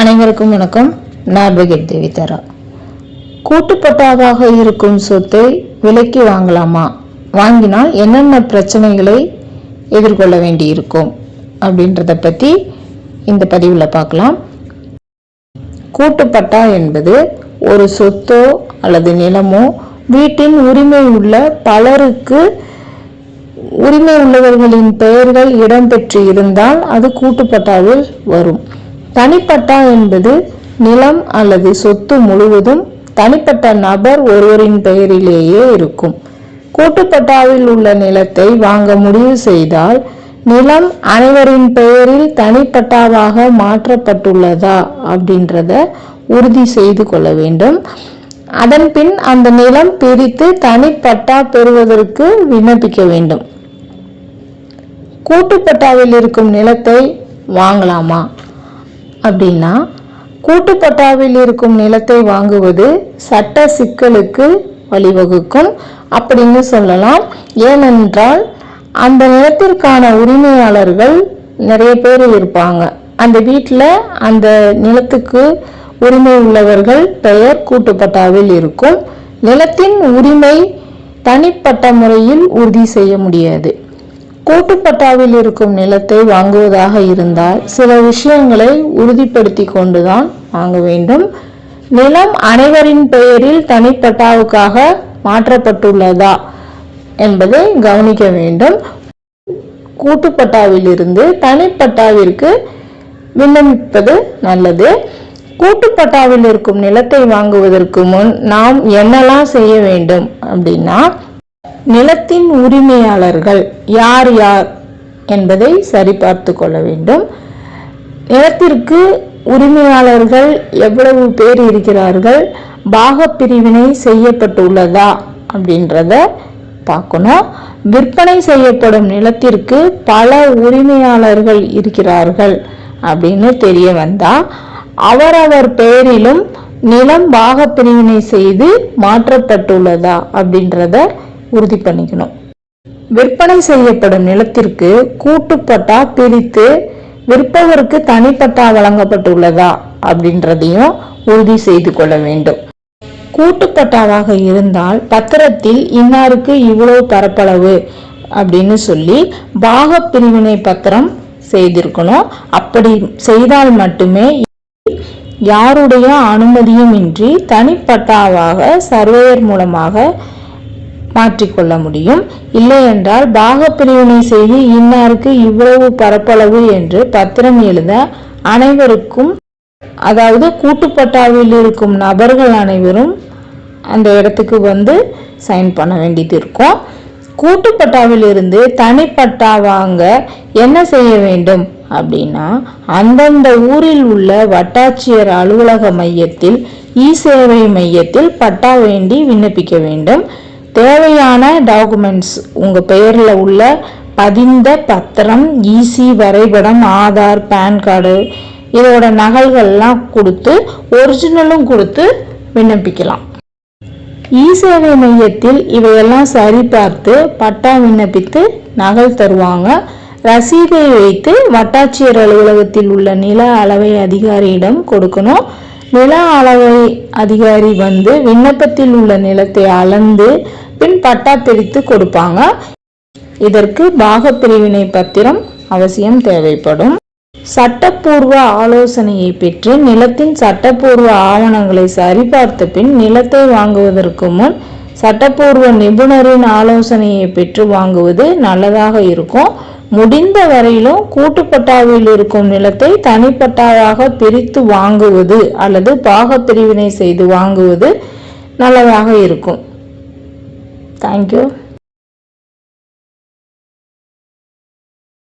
அனைவருக்கும் வணக்கம். நான் அட்வொகேட் தேவிதரா கூட்டுப்பட்டாவாக இருக்கும் சொத்தை விலைக்கு வாங்கலாமா? வாங்கினால் என்னென்ன பிரச்சனைகளை எதிர்கொள்ள வேண்டியிருக்கும்? அப்படின்றத பற்றி இந்த பதிவில் பார்க்கலாம். கூட்டுப்பட்டா என்பது ஒரு சொத்தோ அல்லது நிலமோ வீட்டின் உரிமை உள்ள பலருக்கு உரிமை உள்ளவர்களின் பெயர்கள் இடம்பெற்று இருந்தால் அது கூட்டுப்பட்டாவில் வரும். தனிப்பட்டா என்பது நிலம் அல்லது சொத்து முழுவதும் தனிப்பட்ட நபர் ஒருவரின் பெயரிலேயே இருக்கும். கூட்டுப்பட்டாவில் உள்ள நிலத்தை வாங்க முடிவு செய்தால் நிலம் அனைவரின் பெயரில் தனிப்பட்டாவாக மாற்றப்பட்டுள்ளதா அப்படின்றத உறுதி செய்து கொள்ள வேண்டும். அதன் பின் அந்த நிலம் பிரித்து தனிப்பட்டா பெறுவதற்கு விண்ணப்பிக்க வேண்டும். கூட்டுப்பட்டாவில் இருக்கும் நிலத்தை வாங்கலாமா? அப்படின்னா கூட்டுப்பட்டாவில் இருக்கும் நிலத்தை வாங்குவது சட்ட சிக்கலுக்கு வழிவகுக்கும் அப்படின்னு சொல்லலாம். ஏனென்றால் அந்த நிலத்திற்கான உரிமையாளர்கள் நிறைய பேர் இருப்பாங்க. அந்த வீட்டில் அந்த நிலத்துக்கு உரிமை உள்ளவர்கள் பெயர் கூட்டுப்பட்டாவில் இருக்கும். நிலத்தின் உரிமை தனிப்பட்ட முறையில் உறுதி செய்ய முடியாது. கூட்டுப்பட்டாவில் இருக்கும் நிலத்தை வாங்குவதாக இருந்தால் சில விஷயங்களை உறுதிப்படுத்தி கொண்டுதான் வாங்க வேண்டும். நிலம் அனைவரின் பெயரில் தனிப்பட்டாவுக்காக மாற்றப்பட்டுள்ளதா என்பதை கவனிக்க வேண்டும். கூட்டுப்பட்டாவிலிருந்து தனிப்பட்டாவிற்கு விண்ணப்பிப்பது நல்லது. கூட்டுப்பட்டாவில் இருக்கும் நிலத்தை வாங்குவதற்கு முன் நாம் என்னெல்லாம் செய்ய வேண்டும் அப்படின்னா நிலத்தின் உரிமையாளர்கள் யார் யார் என்பதை சரிபார்த்து கொள்ள வேண்டும். நிலத்திற்கு உரிமையாளர்கள் எவ்வளவு பேர் இருக்கிறார்கள்? பாகப்பிரிவினை செய்யப்பட்டுள்ளதா அப்படின்றத பார்க்கணும். விற்பனை செய்யப்படும் நிலத்திற்கு பல உரிமையாளர்கள் இருக்கிறார்கள் அப்படின்னு தெரிய வந்தா அவரவர் பெயரிலும் நிலம் பாகப்பிரிவினை செய்து மாற்றப்பட்டுள்ளதா அப்படின்றத உறுதி பண்ணிக்கணும். விற்பனை செய்யப்படும் நிலத்திற்கு கூட்டுப்பட்டா பிரித்து விற்பவருக்கு தனிப்பட்டா வழங்கப்பட்டுள்ளதா அப்படின்றதையும் உறுதி செய்து கொள்ள வேண்டும். கூட்டுப்பட்டாவாக இருந்தால் பத்திரத்தில் இன்னாருக்கு இவ்வளவு பரப்பளவு அப்படின்னு சொல்லி பாக பிரிவினை பத்திரம் செய்திருக்கணும். அப்படி செய்தால் மட்டுமே யாருடைய அனுமதியும் இன்றி தனிப்பட்டாவாக சர்வேயர் மூலமாக மாற்றிக்கொள்ள முடியும். இல்லை என்றால் பாகப்பிரிவினை செய்து இன்னாருக்கு இவ்வளவு பரப்பளவு என்று பத்திரம் எழுத அனைவருக்கும் அதாவது கூட்டுப்பட்டாவில் இருக்கும் நபர்கள் அனைவரும் அந்த இடத்துக்கு வந்து சைன் பண்ண வேண்டியது இருக்கும். கூட்டுப்பட்டாவில் இருந்து தனிப்பட்டா வாங்க என்ன செய்ய வேண்டும்? அப்படின்னா அந்தந்த ஊரில் உள்ள வட்டாட்சியர் அலுவலக மையத்தில் இ சேவை மையத்தில் பட்டா வேண்டி விண்ணப்பிக்க வேண்டும். தேவையான டாக்குமெண்ட்ஸ் உங்கள் பெயரில் உள்ள பதிந்த பத்திரம் இசி வரைபடம் ஆதார் பேன் கார்டு இதோட நகல்கள்லாம் கொடுத்து ஒரிஜினலும் கொடுத்து விண்ணப்பிக்கலாம். இ சேவை மையத்தில் இவையெல்லாம் சரிபார்த்து பட்டா விண்ணப்பித்து நகல் தருவாங்க. ரசீதை வைத்து வட்டாட்சியர் அலுவலகத்தில் உள்ள நில அளவை அதிகாரியிடம் கொடுக்கணும். நில அளவை அதிகாரி வந்து விண்ணப்பத்தில் உள்ள நிலத்தை அளந்து பின் பட்டா பிரித்து கொடுப்பாங்க. இதற்கு பாகப்பிரிவினை பத்திரம் அவசியம் தேவைப்படும். சட்டப்பூர்வ ஆலோசனையை பெற்று நிலத்தின் சட்டப்பூர்வ ஆவணங்களை சரிபார்த்த பின் நிலத்தை வாங்குவதற்கு முன் சட்டப்பூர்வ நிபுணரின் ஆலோசனையை பெற்று வாங்குவது நல்லதாக இருக்கும். முடிந்த வரையிலும் கூட்டுப்பட்டாவில் இருக்கும் நிலத்தை தனிப்பட்டாவாக பிரித்து வாங்குவது அல்லது பாகப்பிரிவினை செய்து வாங்குவது நல்லதாக இருக்கும். Thank you.